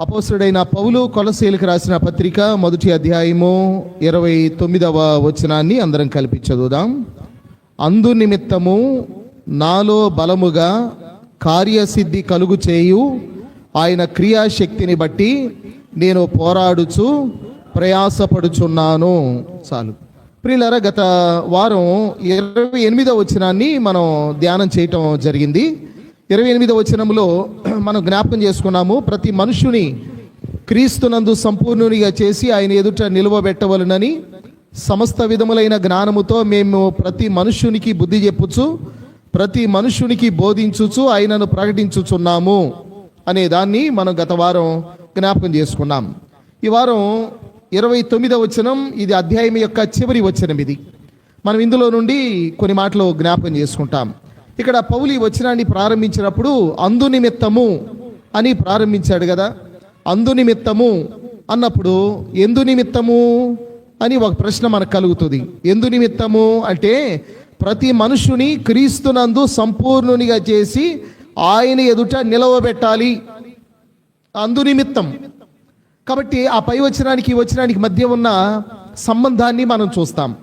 అపోసుడైన పౌలు కొలసీలకు రాసిన పత్రిక మొదటి అధ్యాయము ఇరవై తొమ్మిదవ వచనాన్ని అందరం కలిపి చదువుదాం. అందు నిమిత్తము నాలో బలముగా కార్యసిద్ధి కలుగు చేయు ఆయన క్రియాశక్తిని బట్టి నేను పోరాడుచు ప్రయాసపడుచున్నాను. చాలు. ప్రియులరా గత వారం ఇరవై ఎనిమిదవ వచనాన్ని మనం ధ్యానం చేయటం జరిగింది. ఇరవై ఎనిమిదవ వచనంలో మనం జ్ఞాపకం చేసుకున్నాము ప్రతి మనుషుని క్రీస్తునందు సంపూర్ణునిగా చేసి ఆయన ఎదుట నిలువబెట్టవలనని సమస్త విధములైన జ్ఞానముతో మేము ప్రతి మనుష్యునికి బుద్ధి చెప్పుచు ప్రతి మనుష్యునికి బోధించుచు ఆయనను ప్రకటించుచున్నాము అనే దాన్ని మనం గత వారం జ్ఞాపకం చేసుకున్నాం. ఈ వారం ఇరవై తొమ్మిదవ వచనం ఇది అధ్యాయం యొక్క చివరి వచనం ఇది. మనం ఇందులో నుండి కొన్ని మాటలు జ్ఞాపకం చేసుకుంటాం. ఇక్కడ పౌలు ఈ వచనాన్ని ప్రారంభించినప్పుడు అందు నిమిత్తము అని ప్రారంభించాడు కదా. అందు నిమిత్తము అన్నప్పుడు ఎందు నిమిత్తము అని ఒక ప్రశ్న మనకు కలుగుతుంది. ఎందు నిమిత్తము అంటే ప్రతి మనుషుని క్రీస్తునందు సంపూర్ణునిగా చేసి ఆయన ఎదుట నిలవబెట్టాలి. అందు నిమిత్తం. కాబట్టి ఆ పై వచనానికి ఈ వచనానికి మధ్య ఉన్న సంబంధాన్ని మనం చూస్తాం.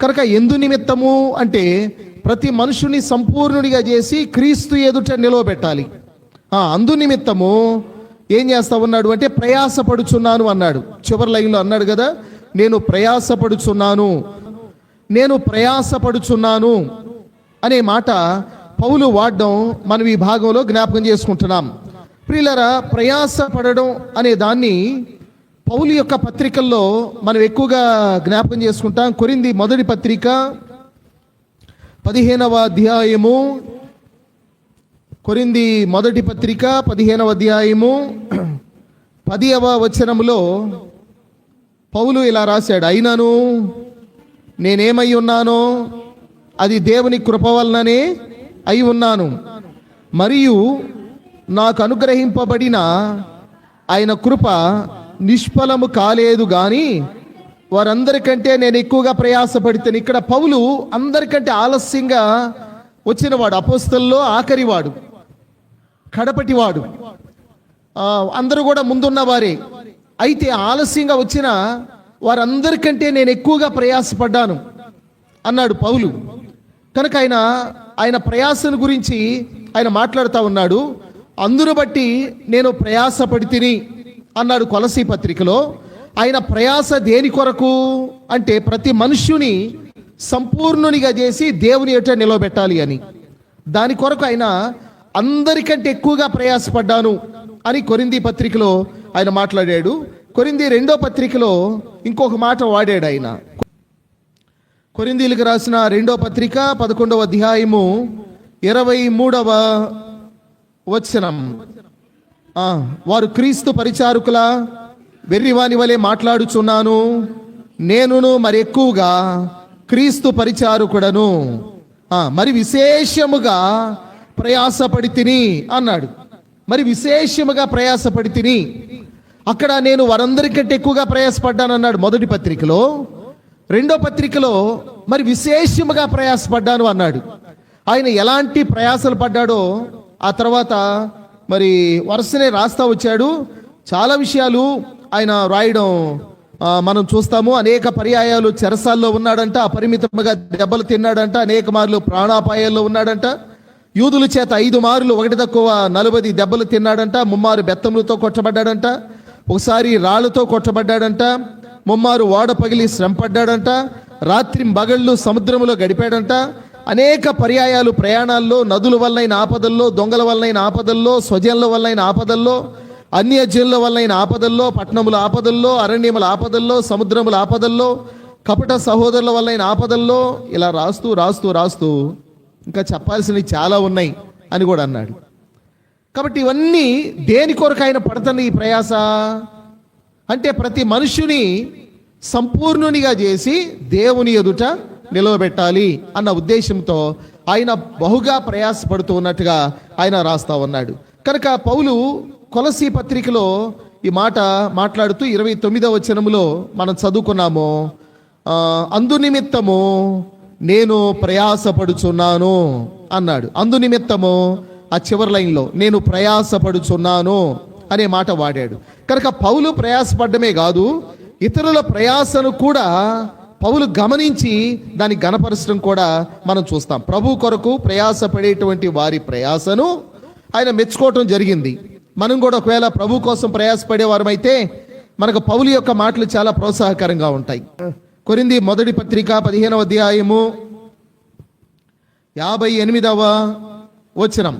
కనుక ఎందు నిమిత్తము అంటే ప్రతి మనుషుని సంపూర్ణుడిగా చేసి క్రీస్తు ఎదుట నిలవబెట్టాలి. అందు నిమిత్తము ఏం చేస్తా ఉన్నాడు అంటే ప్రయాసపడుచున్నాను అన్నాడు. చివరి లైన్లో అన్నాడు కదా నేను ప్రయాసపడుచున్నాను నేను ప్రయాసపడుచున్నాను అనే మాట పౌలు వాడడం మనం ఈ భాగంలో జ్ఞాపకం చేసుకుంటున్నాం. ప్రియులరా ప్రయాసపడడం అనే దాన్ని పౌలు యొక్క పత్రికల్లో మనం ఎక్కువగా జ్ఞాపకం చేసుకుంటాం. కొరింది మొదటి పత్రిక పదిహేనవ అధ్యాయము. కొరింది మొదటి పత్రిక పదిహేనవ అధ్యాయము. పదియవ వచనములో పౌలు ఇలా రాశాడు అయినను నేనేమై ఉన్నానో అది దేవుని కృప వలననే అయి ఉన్నాను. మరియు నాకు అనుగ్రహింపబడిన ఆయన కృప నిష్ఫలము కాలేదు కానీ వారందరికంటే నేను ఎక్కువగా ప్రయాసపడితేను ఇక్కడ పౌలు అందరికంటే ఆలస్యంగా వచ్చినవాడు అపోస్తల్లో ఆఖరివాడు కడపటివాడు. అందరూ కూడా ముందున్న వారే అయితే ఆలస్యంగా వచ్చిన వారందరికంటే నేను ఎక్కువగా ప్రయాసపడ్డాను అన్నాడు పౌలు. కనుక ఆయన ఆయన ప్రయాసను గురించి ఆయన మాట్లాడుతూ ఉన్నాడు. అందును బట్టి నేను ప్రయాసపడి తిని అన్నాడు కొలసీ పత్రికలో. ఆయన ప్రయాస దేని కొరకు? అంటే ప్రతి మనుష్యుని సంపూర్ణునిగా చేసి దేవుని ఎట నిలవబెట్టాలి అని. దాని కొరకు ఆయన అందరికంటే ఎక్కువగా ప్రయాసపడ్డాను అని కొరింది పత్రికలో ఆయన మాట్లాడాడు. కొరింది రెండో పత్రికలో ఇంకొక మాట వాడాడు ఆయన. కొరిందీలకు రాసిన రెండో పత్రిక పదకొండవ అధ్యాయము ఇరవై మూడవ వచనం. వారు క్రీస్తు పరిచారకుల? వెర్రివాని వలె మాట్లాడుచున్నాను. నేనును మరి ఎక్కువగా క్రీస్తు పరిచారకుడను. మరి విశేషముగా ప్రయాసపడి తిని అన్నాడు. మరి విశేషముగా ప్రయాసపడి తిని అక్కడ నేను వారందరికంటే ఎక్కువగా ప్రయాసపడ్డానన్నాడు మొదటి పత్రికలో. రెండో పత్రికలో మరి విశేషముగా ప్రయాసపడ్డాను అన్నాడు. ఆయన ఎలాంటి ప్రయాసలు పడ్డాడో ఆ తర్వాత మరి వరుసనే రాస్తా వచ్చాడు. చాలా విషయాలు ఆయన రాయడం మనం చూస్తాము. అనేక పర్యాయాలు చెరసాల్లో ఉన్నాడంట అపరిమితంగా దెబ్బలు తిన్నాడంట అనేక మార్లు ప్రాణాపాయాల్లో ఉన్నాడంట. యూదుల చేత ఐదు మార్లు ఒకటి తక్కువ నలభై దెబ్బలు తిన్నాడంట ముమ్మారు బెత్తములతో కొట్టబడ్డాడంట ఒకసారి రాళ్ళతో కొట్టబడ్డాడంట ముమ్మారు ఓడ పగిలి శ్రమపడ్డాడంట రాత్రి బగళ్ళు సముద్రంలో గడిపాడంట. అనేక పర్యాయాలు ప్రయాణాల్లో నదుల వల్లైన ఆపదల్లో దొంగల వల్లైన ఆపదల్లో స్వజనుల వల్లైన ఆపదల్లో అన్యజనుల వలన ఆపదల్లో పట్టణముల ఆపదల్లో అరణ్యముల ఆపదల్లో సముద్రముల ఆపదల్లో కపట సహోదరుల వలన ఆపదల్లో ఇలా రాస్తూ రాస్తూ రాస్తూ ఇంకా చెప్పాల్సినవి చాలా ఉన్నాయి అని కూడా అన్నాడు. కాబట్టి ఇవన్నీ దేని కొరకు ఆయన పడుతున్న ఈ ప్రయాస? అంటే ప్రతి మనుష్యుని సంపూర్ణునిగా చేసి దేవుని ఎదుట నిలవబెట్టాలి అన్న ఉద్దేశంతో ఆయన బహుగా ప్రయాసపడుతూ ఉన్నట్టుగా ఆయన రాస్తా ఉన్నాడు. కనుక పౌలు కొలసి పత్రికలో ఈ మాట మాట్లాడుతూ ఇరవై తొమ్మిదవ వచనములో మనం చదువుకున్నాము అందునిమిత్తము అందు నిమిత్తము నేను ప్రయాసపడుచున్నాను అన్నాడు. అందు నిమిత్తము ఆ చివరి లైన్లో నేను ప్రయాసపడుచున్నాను అనే మాట వాడాడు. కనుక పౌలు ప్రయాసపడ్డమే కాదు ఇతరుల ప్రయాసను కూడా పౌలు గమనించి దాన్ని గణపరచడం కూడా మనం చూస్తాం. ప్రభు కొరకు ప్రయాసపడేటువంటి వారి ప్రయాసను ఆయన మెచ్చుకోవటం జరిగింది. మనం కూడా ఒకవేళ ప్రభు కోసం ప్రయాసపడేవారమైతే మనకు పౌలు యొక్క మాటలు చాలా ప్రోత్సాహకరంగా ఉంటాయి. కొరింది మొదటి పత్రిక పదిహేనవ అధ్యాయము యాభై ఎనిమిదవ వచనం.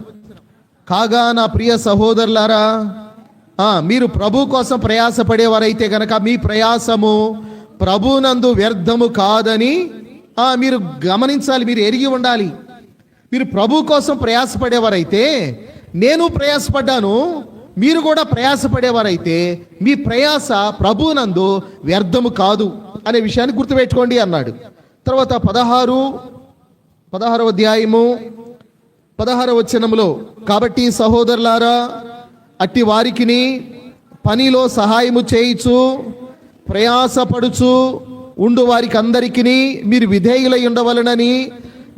కాగా నా ప్రియ సహోదరులారా మీరు ప్రభు కోసం ప్రయాసపడేవారైతే గనక మీ ప్రయాసము ప్రభునందు వ్యర్థము కాదని మీరు గమనించాలి మీరు ఎరిగి ఉండాలి. మీరు ప్రభు కోసం ప్రయాసపడేవారైతే నేను ప్రయాసపడ్డాను మీరు కూడా ప్రయాసపడేవారైతే మీ ప్రయాస ప్రభునందు వ్యర్థము కాదు అనే విషయాన్ని గుర్తుపెట్టుకోండి అన్నాడు. తర్వాత పదహారు పదహారవ అధ్యాయము పదహార వచనములో కాబట్టి సహోదరులారా అట్టి వారికిని పనిలో సహాయము చేయిచు ప్రయాసపడుచు ఉండు వారికి అందరికిని మీరు విధేయులై ఉండవలనని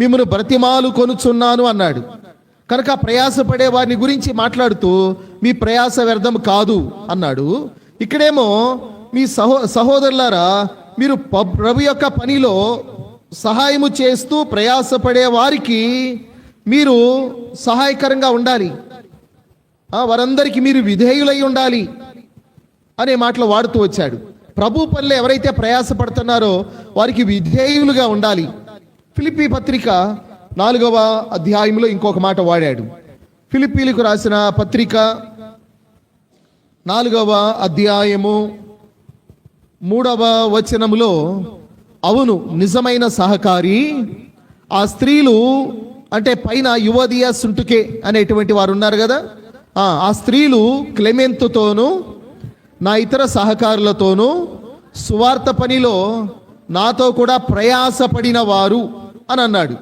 మిమ్మల్ని బ్రతిమాలు కొనుచున్నాను అన్నాడు. కనుక ప్రయాసపడే వారిని గురించి మాట్లాడుతూ మీ ప్రయాస వ్యర్థం కాదు అన్నాడు. ఇక్కడేమో మీ సహో సహోదరులారా మీరు ప్రభు యొక్క పనిలో సహాయము చేస్తూ ప్రయాసపడే వారికి మీరు సహాయకరంగా ఉండాలి. వారందరికీ మీరు విధేయులై ఉండాలి అనే మాటలు వాడుతూ వచ్చాడు. ప్రభు పనులు ఎవరైతే ప్రయాసపడుతున్నారో వారికి విధేయులుగా ఉండాలి. ఫిలిప్పీ పత్రిక నాలుగవ అధ్యాయంలో ఇంకొక మాట వాడాడు. ఫిలిపీలకు రాసిన పత్రిక నాలుగవ అధ్యాయము మూడవ వచనములో అవును నిజమైన సహకారి ఆ స్త్రీలు అంటే పైన యువదియ సుంటుకే అనేటువంటి వారు ఉన్నారు కదా? ఆ, ఆ స్త్రీలు క్లెమెంతుతోనూ నా ఇతర సహకారులతోనూ సువార్త పనిలో నాతో కూడా ప్రయాసపడిన వారు అని అన్నాడు.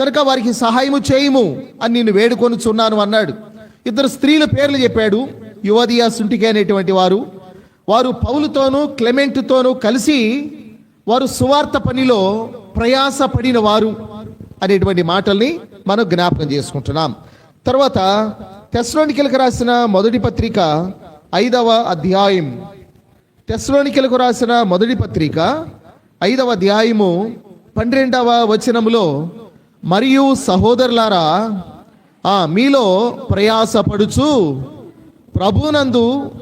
కనుక వారికి సహాయము చేయము అని నేను వేడుకొనుచున్నాను అన్నాడు. ఇద్దరు స్త్రీల పేర్లు చెప్పాడు. యువదియా సుంటికే అనేటువంటి వారు. వారు పౌలుతోనూ క్లెమెంట్తోనూ కలిసి వారు సువార్త పనిలో ప్రయాసపడిన వారు అనేటువంటి మాటల్ని మనం జ్ఞాపకం చేసుకుంటున్నాం. తర్వాత తెస్లోనికలకు రాసిన మొదటి పత్రిక ఐదవ అధ్యాయం. తెస్లోనికలకు రాసిన మొదటి పత్రిక ఐదవ అధ్యాయము పన్నెండవ వచనములో మరియు సహోదరులారా ఆ, మీలో ప్రయాసపడుచు ప్రభునందు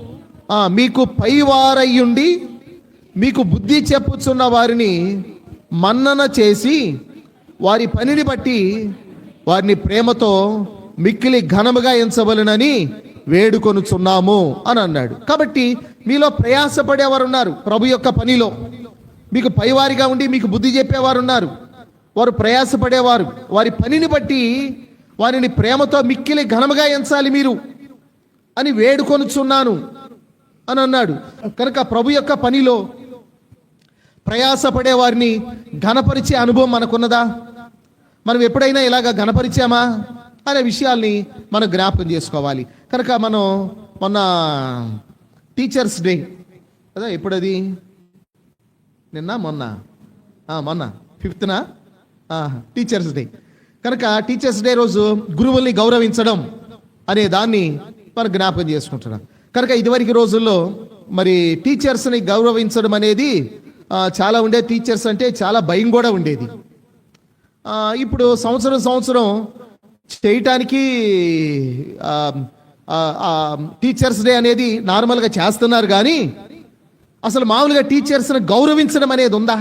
మీకు పైవారయ్యుండి మీకు బుద్ధి చెప్పుచున్న వారిని మన్నన చేసి వారి పనిని బట్టి వారిని ప్రేమతో మిక్కిలి ఘనముగా ఎంచవలనని వేడుకొనుచున్నాము అని అన్నాడు. కాబట్టి మీలో ప్రయాసపడేవారు ఉన్నారు ప్రభు యొక్క పనిలో. మీకు పైవారిగా ఉండి మీకు బుద్ధి చెప్పేవారు ఉన్నారు వారు ప్రయాసపడేవారు. వారి పనిని బట్టి వారిని ప్రేమతో మిక్కిలి ఘనముగా ఎంచాలి మీరు అని వేడుకొనుచున్నాను అని అన్నాడు. కనుక ప్రభు యొక్క పనిలో ప్రయాసపడే వారిని ఘనపరిచే అనుభవం మనకున్నదా? మనం ఎప్పుడైనా ఇలాగ ఘనపరిచామా? అనే విషయాల్ని మనం జ్ఞాపకం చేసుకోవాలి. కనుక మనం మొన్న టీచర్స్ డే కదా ఎప్పుడది? నిన్న మొన్న. మొన్న. ఫిఫ్త్నా? టీచర్స్ డే కనుక టీచర్స్ డే రోజు గురువుల్ని గౌరవించడం అనే దాన్ని మనం జ్ఞాపకం చేసుకుంటున్నాం కనుక ఇదివరకు రోజుల్లో మరి టీచర్స్ని గౌరవించడం అనేది చాలా ఉండే టీచర్స్ అంటే చాలా భయం కూడా ఉండేది. ఇప్పుడు సంవత్సరం సంవత్సరం చేయటానికి టీచర్స్ డే అనేది నార్మల్గా చేస్తున్నారు కానీ అసలు మామూలుగా టీచర్స్ని గౌరవించడం అనేది ఉందా?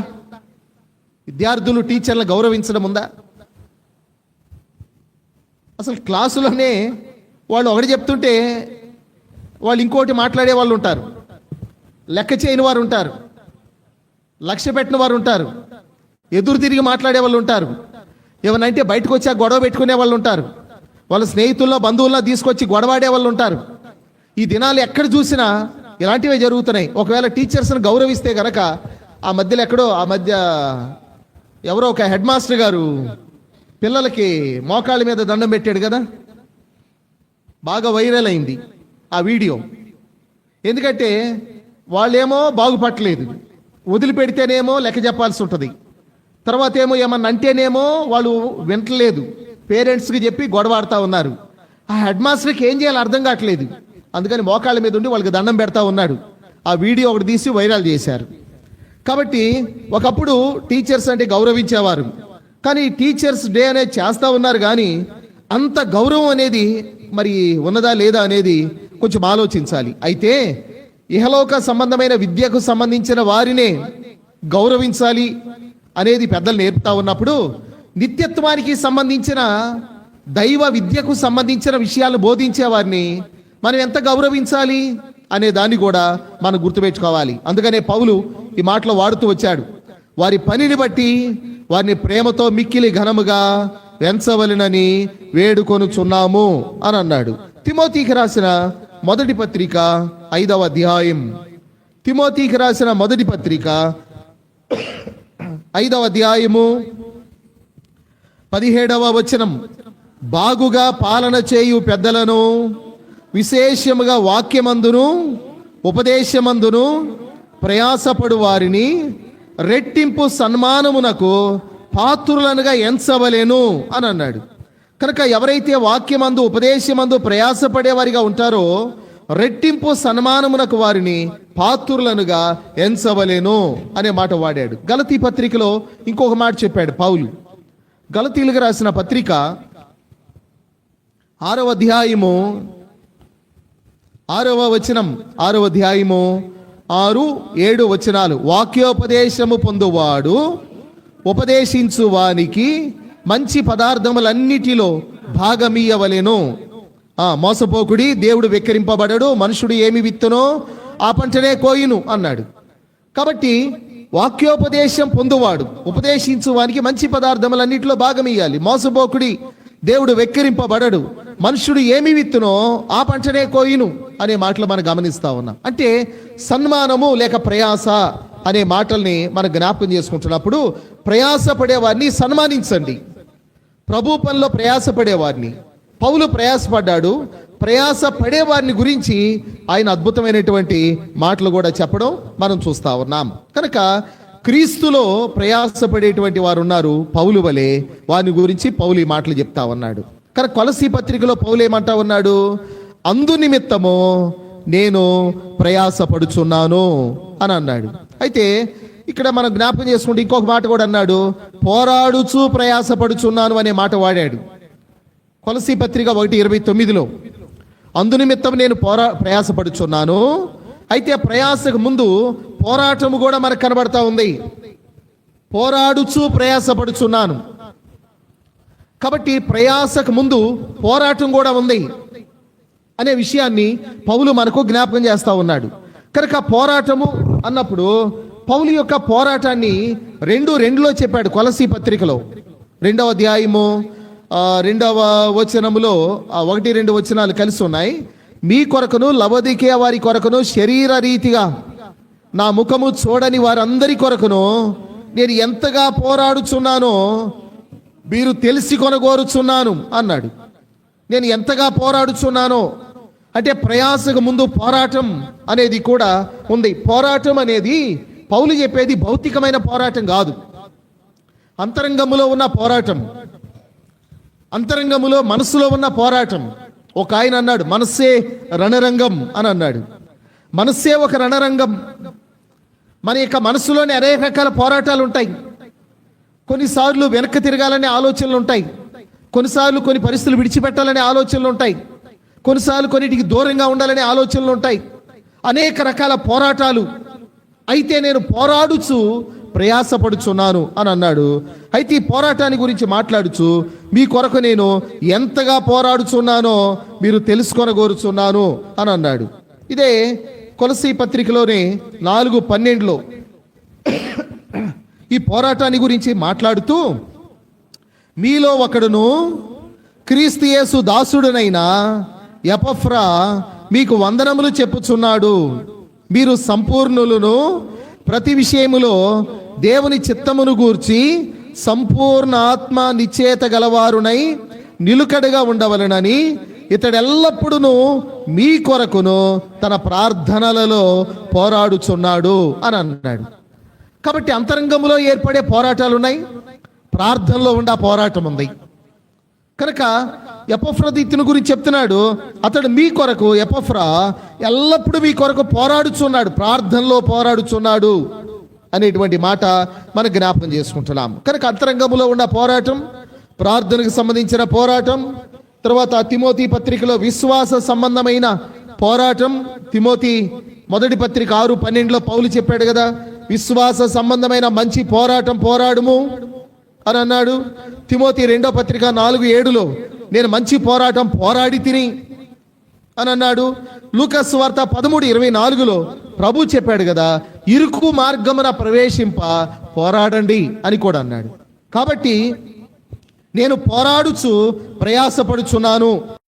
విద్యార్థులు టీచర్లు గౌరవించడం ఉందా? అసలు క్లాసులోనే వాళ్ళు ఒకటి చెప్తుంటే వాళ్ళు ఇంకోటి మాట్లాడే వాళ్ళు ఉంటారు. లెక్క చేయని వారు ఉంటారు. లక్ష్య పెట్టిన వారు ఉంటారు. ఎదురు తిరిగి మాట్లాడే వాళ్ళు ఉంటారు. ఏమనంటే బయటకు వచ్చి ఆ గొడవ పెట్టుకునే వాళ్ళు ఉంటారు. వాళ్ళ స్నేహితుల్లో బంధువుల్లో తీసుకొచ్చి గొడవాడే వాళ్ళు ఉంటారు. ఈ దినాలు ఎక్కడ చూసినా ఇలాంటివే జరుగుతున్నాయి. ఒకవేళ టీచర్స్ని గౌరవిస్తే గనక ఆ మధ్యలో ఎక్కడో ఆ మధ్య ఎవరో ఒక హెడ్ మాస్టర్ గారు పిల్లలకి మోకాళ్ళ మీద దండం పెట్టాడు కదా? బాగా వైరల్ అయింది ఆ వీడియో. ఎందుకంటే వాళ్ళేమో బాగుపట్టలేదు. వదిలిపెడితేనేమో లెక్క చెప్పాల్సి ఉంటుంది. తర్వాత ఏమో ఏమన్నా అంటేనేమో వాళ్ళు వింటలేదు. పేరెంట్స్కి చెప్పి గొడవాడుతూ ఉన్నారు. ఆ హెడ్ మాస్టర్కి ఏం చేయాలో అర్థం కావట్లేదు. అందుకని మోకాళ్ళ మీద ఉండి వాళ్ళకి దండం పెడతా ఉన్నాడు. ఆ వీడియో ఒకటి తీసి వైరల్ చేశారు. కాబట్టి ఒకప్పుడు టీచర్స్ అంటే గౌరవించేవారు. కానీ టీచర్స్ డే అనేది చేస్తూ ఉన్నారు కానీ అంత గౌరవం అనేది మరి ఉన్నదా లేదా అనేది కొంచెం ఆలోచించాలి. అయితే ఇహలోక సంబంధమైన విద్యకు సంబంధించిన వారినే గౌరవించాలి అనేది పెద్దలు నేర్పుతా ఉన్నప్పుడు నిత్యత్వానికి సంబంధించిన దైవ విద్యకు సంబంధించిన విషయాలు బోధించే వారిని మనం ఎంత గౌరవించాలి అనే దాన్ని కూడా మనం గుర్తుపెట్టుకోవాలి. అందుకనే పౌలు ఈ మాటలు వాడుతూ వచ్చాడు. వారి పనిని బట్టి వారిని ప్రేమతో మిక్కిలి ఘనముగా వెంచవలెనని వేడుకొనుచున్నాము అని అన్నాడు. తిమోతికి రాసిన మొదటి పత్రిక ఐదవ అధ్యాయం. తిమోతికి రాసిన మొదటి పత్రిక ఐదవ అధ్యాయము పదిహేడవ వచనం. బాగుగా పాలన చేయు పెద్దలను విశేషముగా వాక్యమందును ఉపదేశమందును ప్రయాసపడు వారిని రెట్టింపు సన్మానమునకు పాత్రులనుగా ఎంచవలేను అని అన్నాడు. కనుక ఎవరైతే వాక్యమందు ఉపదేశమందు ప్రయాసపడేవారిగా ఉంటారో రెట్టింపు సన్మానమునకు వారిని పాత్రులనుగా ఎంచవలేను అనే మాట వాడాడు. గలతీ పత్రికలో ఇంకొక మాట చెప్పాడు పౌలు. గలతీలకు రాసిన పత్రిక ఆరవ అధ్యాయము ఆరవ వచనం ఆరవ అధ్యాయము ఆరు ఏడు వచనాలు. వాక్యోపదేశము పొందువాడు ఉపదేశించు వానికి మంచి పదార్థములన్నిటిలో భాగమీయవలెను. ఆ మోసపోకుడి దేవుడు వెక్కిరింపబడడు మనుషుడు ఏమి విత్తునో ఆ పంటనే కోయును అన్నాడు. కాబట్టి వాక్యోపదేశం పొందువాడు ఉపదేశించు వానికి మంచి పదార్థములన్నిటిలో భాగమియ్యాలి మోసపోకుడి దేవుడు వెక్కిరింపబడడు మనుషుడు ఏమి విత్తునో ఆ పంటనే కోయిను అనే మాటలు మనం గమనిస్తా ఉన్నాం. అంటే సన్మానము లేక ప్రయాస అనే మాటల్ని మనం జ్ఞాపకం చేసుకుంటున్నప్పుడు ప్రయాసపడే వారిని సన్మానించండి. ప్రభు పనిలో ప్రయాసపడేవారిని పౌలు ప్రయాసపడ్డాడు. ప్రయాస పడేవారిని గురించి ఆయన అద్భుతమైనటువంటి మాటలు కూడా చెప్పడం మనం చూస్తా ఉన్నాం. కనుక క్రీస్తులో ప్రయాసపడేటువంటి వారు ఉన్నారు పౌలు వలె. వారిని గురించి పౌలు ఈ మాటలు చెప్తా ఉన్నాడు. కనుక కొలసి పత్రికలో పౌలు ఏమంటా ఉన్నాడు? అందు నిమిత్తము నేను ప్రయాసపడుచున్నాను అని అన్నాడు. అయితే ఇక్కడ మనం జ్ఞాపకం చేసుకుంటే ఇంకొక మాట కూడా అన్నాడు పోరాడుచు ప్రయాసపడుచున్నాను అనే మాట వాడాడు. కొలసీ పత్రిక ఒకటి ఇరవై తొమ్మిదిలో అందునిమిత్తం నేను పోరా ప్రయాసపడుచున్నాను. అయితే ప్రయాసకు ముందు పోరాటము కూడా మనకు కనబడతా ఉంది. పోరాడుచు ప్రయాసపడుచున్నాను. కాబట్టి ప్రయాసకు ముందు పోరాటం కూడా ఉంది. అనే విషయాన్ని పౌలు మనకు జ్ఞాపకం చేస్తూ ఉన్నాడు. కనుక పోరాటము అన్నప్పుడు పౌలు యొక్క పోరాటాన్ని రెండు రెండులో చెప్పాడు కొలసీ పత్రికలో. రెండవ అధ్యాయము రెండవ వచనములో ఒకటి రెండు వచనాలు కలిసి ఉన్నాయి. మీ కొరకును లవదికే వారి కొరకును శరీర రీతిగా నా ముఖము చూడని వారందరి కొరకును నేను ఎంతగా పోరాడుచున్నానో మీరు తెలిసి కొనగోరుచున్నాను అన్నాడు. నేను ఎంతగా పోరాడుచున్నానో అంటే ప్రయాసకు ముందు పోరాటం అనేది కూడా ఉంది. పోరాటం అనేది పౌలు చెప్పేది భౌతికమైన పోరాటం కాదు. అంతరంగములో ఉన్న పోరాటం అంతరంగములో మనసులో ఉన్న పోరాటం. ఒక ఆయన అన్నాడు మనస్సే రణరంగం అని అన్నాడు. మనస్సే ఒక రణరంగం. మన యొక్క మనసులోనే అనేక రకాల పోరాటాలు ఉంటాయి. కొన్నిసార్లు వెనక్కి తిరగాలనే ఆలోచనలు ఉంటాయి. కొన్నిసార్లు కొన్ని పరిస్థితులు విడిచిపెట్టాలనే ఆలోచనలు ఉంటాయి. కొన్నిసార్లు కొన్నిటికి దూరంగా ఉండాలనే ఆలోచనలు ఉంటాయి. అనేక రకాల పోరాటాలు. అయితే నేను పోరాడుచు ప్రయాసపడుచున్నాను అని అన్నాడు. అయితే ఈ పోరాటాన్ని గురించి మాట్లాడుచు మీ కొరకు నేను ఎంతగా పోరాడుచున్నానో మీరు తెలుసుకొనగోరుచున్నాను అని అన్నాడు. ఇదే కొలసి పత్రికలోని నాలుగు పన్నెండులో ఈ పోరాటాన్ని గురించి మాట్లాడుతూ మీలో ఒకడును క్రీస్తు యేసు దాసుడునైన ఎపఫ్రా మీకు వందనములు చెప్పుచున్నాడు. మీరు సంపూర్ణులను ప్రతి విషయములో దేవుని చిత్తమును గూర్చి సంపూర్ణ ఆత్మ నిశ్చేత గలవారునై నిలుకడగా ఉండవలనని ఇతడెల్లప్పుడూ మీ కొరకును తన ప్రార్థనలలో పోరాడుచున్నాడు అని అన్నాడు కాబట్టి అంతరంగంలో ఏర్పడే పోరాటాలు ఉన్నాయి ప్రార్థనలో ఉండే పోరాటం ఉంది. కనుక ఎపఫ్రదిత్తుని గురించి చెప్తున్నాడు. అతడు మీ కొరకు ఎపఫ్రా ఎల్లప్పుడూ మీ కొరకు పోరాడుచున్నాడు. ప్రార్థనలో పోరాడుచున్నాడు అనేటువంటి మాట మనం జ్ఞాపకం చేసుకుంటున్నాం కనుక అంతరంగంలో ఉన్న పోరాటం ప్రార్థనకు సంబంధించిన పోరాటం తర్వాత తిమోతి పత్రికలో విశ్వాస సంబంధమైన పోరాటం. తిమోతి మొదటి పత్రిక ఆరు పన్నెండులో పౌలు చెప్పాడు కదా విశ్వాస సంబంధమైన మంచి పోరాటం పోరాడము. అని అన్నాడు. తిమోతి రెండో పత్రిక నాలుగు ఏడులో నేను మంచి పోరాటం పోరాడి తిని అని అన్నాడు. లూకస్ వార్త పదమూడు ఇరవై నాలుగులో ప్రభు చెప్పాడు కదా ఇరుకు మార్గమున ప్రవేశింప పోరాడండి అని కూడా అన్నాడు. కాబట్టి నేను పోరాడుచు ప్రయాసపడుచున్నాను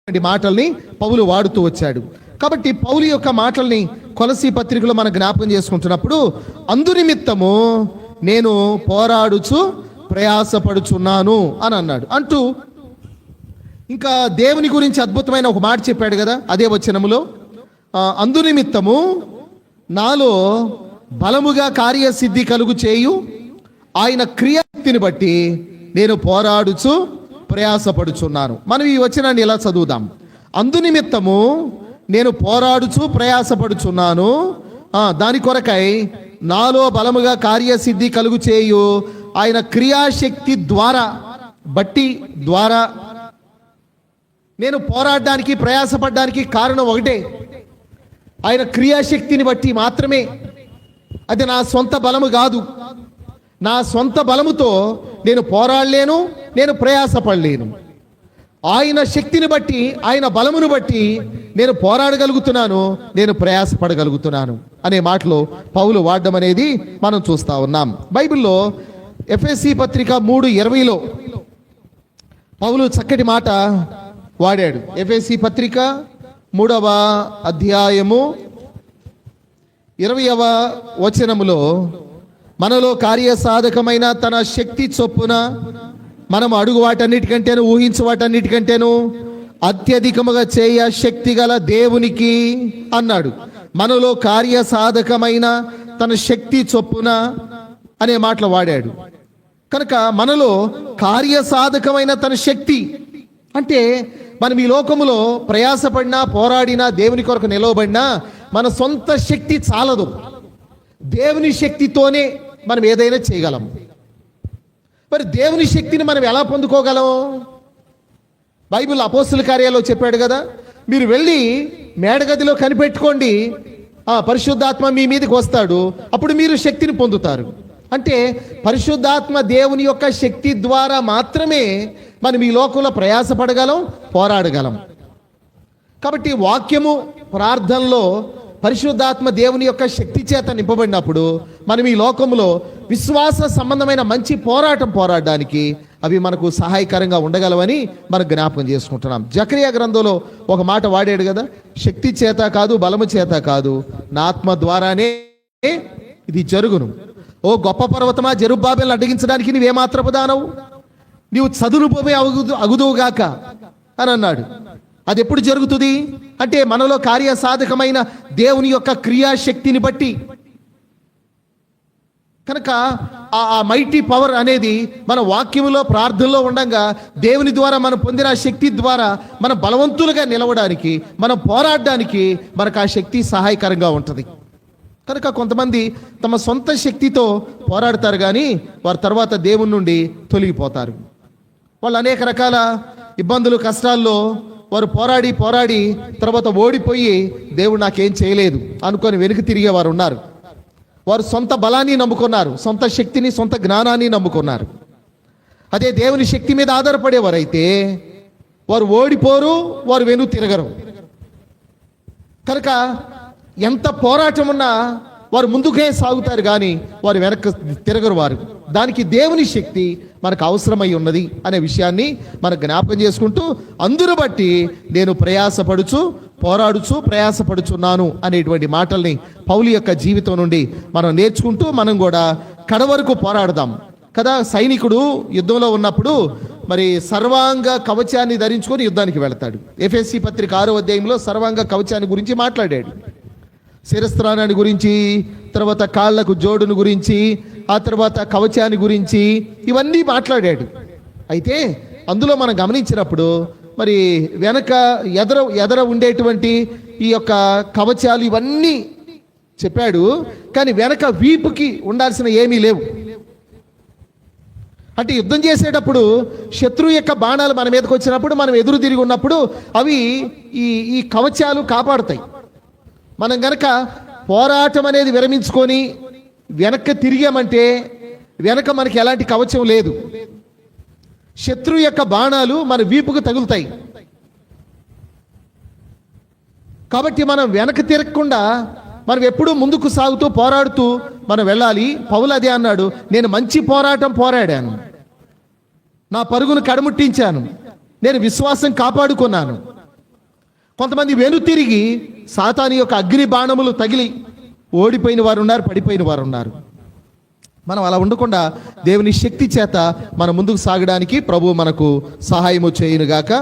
అనే మాటల్ని పౌలు వాడుతూ వచ్చాడు. కాబట్టి పౌలు యొక్క మాటల్ని కొలసి పత్రికలో మనం జ్ఞాపకం చేసుకుంటున్నప్పుడు అందునిమిత్తము నేను పోరాడుచు ప్రయాసపడుచున్నాను అని అన్నాడు. అంటూ ఇంకా దేవుని గురించి అద్భుతమైన ఒక మాట చెప్పాడు కదా అదే వచనములో అందునిమిత్తము నాలో బలముగా కార్యసిద్ధి కలుగు చేయు ఆయన క్రియాశక్తిని బట్టి నేను పోరాడుచు ప్రయాసపడుచున్నాను. మనం ఈ వచనాన్ని ఇలా చదువుదాం? అందునిమిత్తము నేను పోరాడుచు ప్రయాసపడుచున్నాను దాని కొరకై నాలో బలముగా కార్యసిద్ధి కలుగు చేయు ఆయన క్రియాశక్తి ద్వారా బట్టి ద్వారా నేను పోరాడడానికి ప్రయాసపడడానికి కారణం ఒకటే. ఆయన క్రియాశక్తిని బట్టి మాత్రమే. అది నా సొంత బలము కాదు. నా సొంత బలముతో నేను పోరాడలేను నేను ప్రయాసపడలేను. ఆయన శక్తిని బట్టి ఆయన బలమును బట్టి నేను పోరాడగలుగుతున్నాను నేను ప్రయాసపడగలుగుతున్నాను అనే మాటలో పౌలు వాడడం అనేది మనం చూస్తా ఉన్నాం. బైబిల్లో ఎఫ్ఎస్సి పత్రిక మూడు ఇరవైలో పౌలు చక్కటి మాట వాడాడు. ఎఫ్ఎస్సి పత్రిక మూడవ అధ్యాయము ఇరవయవ వచనములో మనలో కార్యసాధకమైన తన శక్తి చొప్పున మనం అడుగు వాటన్నిటికంటేను ఊహించు వాటన్నిటికంటేను అత్యధికముగా చేయ శక్తి గల దేవునికి అన్నాడు. మనలో కార్యసాధకమైన తన శక్తి చొప్పున అనే మాటలు వాడాడు. కనుక మనలో కార్యసాధకమైన తన శక్తి. అంటే మనం ఈ లోకములో ప్రయాసపడినా పోరాడినా దేవుని కొరకు నిలవబడినా మన సొంత శక్తి చాలదు. దేవుని శక్తితోనే మనం ఏదైనా చేయగలం. మరి దేవుని శక్తిని మనం ఎలా పొందుకోగలం? బైబిల్ అపోస్తుల కార్యాలో చెప్పాడు కదా మీరు వెళ్ళి మేడగదిలో కనిపెట్టుకోండి. ఆ పరిశుద్ధాత్మ మీ మీదకి వస్తాడు అప్పుడు మీరు శక్తిని పొందుతారు. అంటే పరిశుద్ధాత్మ దేవుని యొక్క శక్తి ద్వారా మాత్రమే మనం ఈ లోకంలో ప్రయాసపడగలం పోరాడగలం. కాబట్టి వాక్యము ప్రార్థనలో పరిశుద్ధాత్మ దేవుని యొక్క శక్తి చేత నింపబడినప్పుడు మనం ఈ లోకంలో విశ్వాస సంబంధమైన మంచి పోరాటం పోరాడడానికి అవి మనకు సహాయకరంగా ఉండగలవని మనం జ్ఞాపకం చేసుకుంటున్నాం. జక్రియ గ్రంథంలో ఒక మాట వాడాడు కదా శక్తి చేత కాదు బలము చేత కాదు నా ఆత్మ ద్వారానే ఇది జరుగును. ఓ గొప్ప పర్వతమా జరుబాబేలను అడ్డగించడానికి నీవేమాత్రపు దానవు నీవు చదును పోవే అగుదు అగుదువుగాక అని అన్నాడు. అది ఎప్పుడు జరుగుతుంది? అంటే మనలో కార్యసాధకమైన దేవుని యొక్క క్రియాశక్తిని బట్టి. కనుక ఆ ఆ మైటీ పవర్ అనేది మన వాక్యములో ప్రార్థనలో ఉండగా దేవుని ద్వారా మనం పొందిన ఆ శక్తి ద్వారా మన బలవంతులుగా నిలవడానికి మనం పోరాడడానికి మనకు ఆ శక్తి సహాయకరంగా ఉంటుంది. కనుక కొంతమంది తమ సొంత శక్తితో పోరాడతారు కానీ వారు తర్వాత దేవుని నుండి తొలగిపోతారు. వాళ్ళు అనేక రకాల ఇబ్బందులు కష్టాల్లో వారు పోరాడి పోరాడి తర్వాత ఓడిపోయి దేవుడు నాకేం చేయలేదు అనుకొని వెనుక తిరిగే వారు ఉన్నారు. వారు సొంత బలాన్ని నమ్ముకున్నారు సొంత శక్తిని సొంత జ్ఞానాన్ని నమ్ముకున్నారు. అదే దేవుని శక్తి మీద ఆధారపడేవారైతే వారు ఓడిపోరు వారు వెనుక తిరగరు. కనుక ఎంత పోరాటం ఉన్నా వారు ముందుకే సాగుతారు కానీ వారు వెనక్కి తిరగరు వారు. దానికి దేవుని శక్తి మనకు అవసరమై ఉన్నది అనే విషయాన్ని మనం జ్ఞాపకం చేసుకుంటూ అందును బట్టి నేను ప్రయాసపడుచు పోరాడుచు ప్రయాసపడుచున్నాను అనేటువంటి మాటల్ని పౌలి యొక్క జీవితం నుండి మనం నేర్చుకుంటూ మనం కూడా కడవరకు పోరాడదాం. కదా సైనికుడు యుద్ధంలో ఉన్నప్పుడు మరి సర్వాంగ కవచాన్ని ధరించుకొని యుద్ధానికి వెళతాడు. ఎఫ్ఎస్సి పత్రిక ఆరో అధ్యాయంలో సర్వాంగ కవచాన్ని గురించి మాట్లాడాడు. శిరస్త్రాణాన్ని గురించి తర్వాత కాళ్ళకు జోడును గురించి ఆ తర్వాత కవచాన్ని గురించి ఇవన్నీ మాట్లాడాడు. అయితే అందులో మనం గమనించినప్పుడు మరి వెనక ఎదర ఎదర ఉండేటువంటి ఈ యొక్క కవచాలు ఇవన్నీ చెప్పాడు కానీ వెనక వీపుకి ఉండాల్సిన ఏమీ లేవు. అంటే యుద్ధం చేసేటప్పుడు శత్రువు యొక్క బాణాలు మన మీదకి వచ్చినప్పుడు మనం ఎదురు తిరిగి ఉన్నప్పుడు అవి ఈ ఈ కవచాలు కాపాడుతాయి. మనం గనక పోరాటం అనేది విరమించుకొని వెనక్కి తిరిగామంటే వెనక మనకి ఎలాంటి కవచం లేదు. శత్రువు యొక్క బాణాలు మన వీపుకు తగులుతాయి. కాబట్టి మనం వెనక తిరగకుండా మనం ఎప్పుడూ ముందుకు సాగుతూ పోరాడుతూ మనం వెళ్ళాలి. పౌలు అదే అన్నాడు నేను మంచి పోరాటం పోరాడాను. నా పరుగును కడముట్టించాను. నేను విశ్వాసం కాపాడుకున్నాను. కొంతమంది వెను తిరిగి సాతాని యొక్క అగ్ని బాణములు తగిలి ఓడిపోయిన వారు ఉన్నారు పడిపోయిన వారు ఉన్నారు. మనం అలా ఉండకుండా దేవుని శక్తి చేత మన ముందుకు సాగడానికి ప్రభు మనకు సహాయము చేయునుగాక.